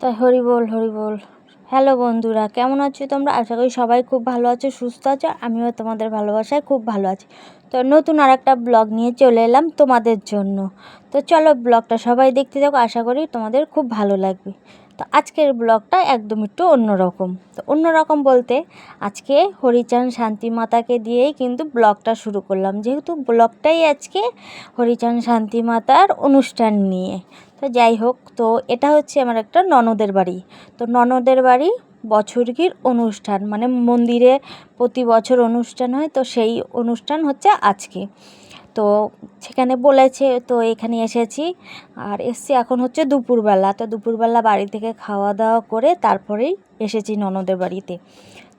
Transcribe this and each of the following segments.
তাই হরি বল হরি বল। হ্যালো বন্ধুরা, কেমন আছো তোমরা? আশা করি সবাই খুব ভালো আছো, সুস্থ আছো, আমিও তোমাদের ভালোবাসায় খুব ভালো আছি। তো নতুন আর একটা ব্লগ নিয়ে চলে এলাম তোমাদের জন্য। তো চলো ব্লগটা সবাই দেখতে থাকো, আশা করি তোমাদের খুব ভালো লাগবে। তো আজকের ব্লগটা একদম একটু অন্যরকম। তো অন্যরকম বলতে আজকে হরিচান শান্তি মাতাকে দিয়েই কিন্তু ব্লগটা শুরু করলাম। যেহেতু ব্লগটাই আজকে হরিচান শান্তি মাতার অনুষ্ঠান নিয়ে। তো যাই হোক, তো এটা হচ্ছে আমার একটা ননদের বাড়ি। তো ননদের বাড়ি বছরগির অনুষ্ঠান মানে মন্দিরে প্রতি বছর অনুষ্ঠান হয়, তো সেই অনুষ্ঠান হচ্ছে আজকে। তো সেখানে বলেছে, তো এখানে এসেছি আর এসছি এখন হচ্ছে দুপুরবেলা। তো দুপুরবেলা বাড়ি থেকে খাওয়া দাওয়া করে তারপরেই এসেছি ননদের বাড়িতে।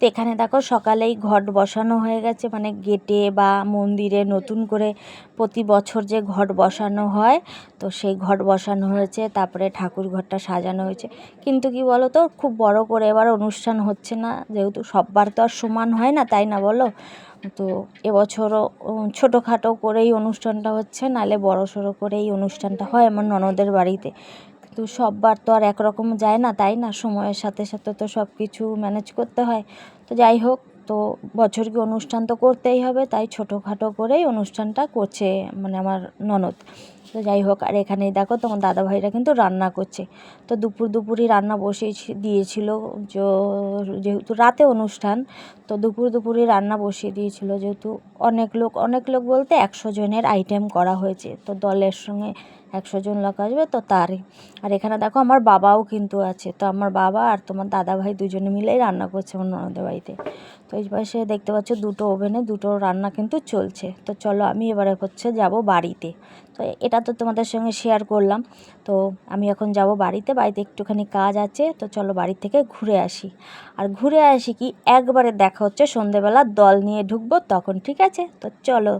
তো এখানে দেখো সকালেই ঘট বসানো হয়ে গেছে মানে গেটে বা মন্দিরে নতুন করে প্রতি বছর যে ঘট বসানো হয়, তো সেই ঘট বসানো হয়েছে, তারপরে ঠাকুর ঘরটা সাজানো হয়েছে। কিন্তু কি বলো তো খুব বড় করে এবার অনুষ্ঠান হচ্ছে না, যেহেতু সববার তো আর সমান হয় না, তাই না বলো? তো এবছরও ছোটোখাটো করেই অনুষ্ঠানটা হচ্ছে, নালে বড় সড়ো করেই অনুষ্ঠানটা হয় আমার ননদের বাড়িতে। তো সববার তো আর একরকম যায় না, তাই না? সময়ের সাথে সাথে তো সব কিছু ম্যানেজ করতে হয়। তো যাই হোক, তো বছরকে অনুষ্ঠান তো করতেই হবে, তাই ছোটোখাটো করেই অনুষ্ঠানটা করছে মানে আমার ননদ। তো যাই হোক, আর এখানে দেখো তোমার দাদাভাইরা কিন্তু রান্না করছে। তো দুপুর দুপুরই রান্না বসিয়ে দিয়েছিল যেহেতু রাতে অনুষ্ঠান, তো দুপুর দুপুরই রান্না বসিয়ে দিয়েছিল যেহেতু অনেক লোক অনেক লোক বলতে একশো জনের আইটেম করা হয়েছে। তো দলের সঙ্গে একশো জন লোক আসবে, তো তারই। আর এখানে দেখো আমার বাবাও কিন্তু আছে। তো আমার বাবা আর তোমার দাদা ভাই দুজনে মিলেই রান্না করছে আমার ননদের বাড়িতে। তো এই পাশে দেখতে পাচ্ছ দুটো ওভেনে দুটো রান্না কিন্তু চলছে। তো চলো আমি এবারে হচ্ছে যাব বাড়িতে। তো এটা তো তোমাদের সঙ্গে শেয়ার করলাম। তো আমি এখন যাব বাড়িতে বাড়িতে একটুখানি কাজ আছে। তো চলো বাড়ি থেকে ঘুরে আসি। আর ঘুরে আসি কি একবারে দেখা হচ্ছে সন্ধেবেলা দল নিয়ে ঢুকবো তখন, ঠিক আছে? তো চলো।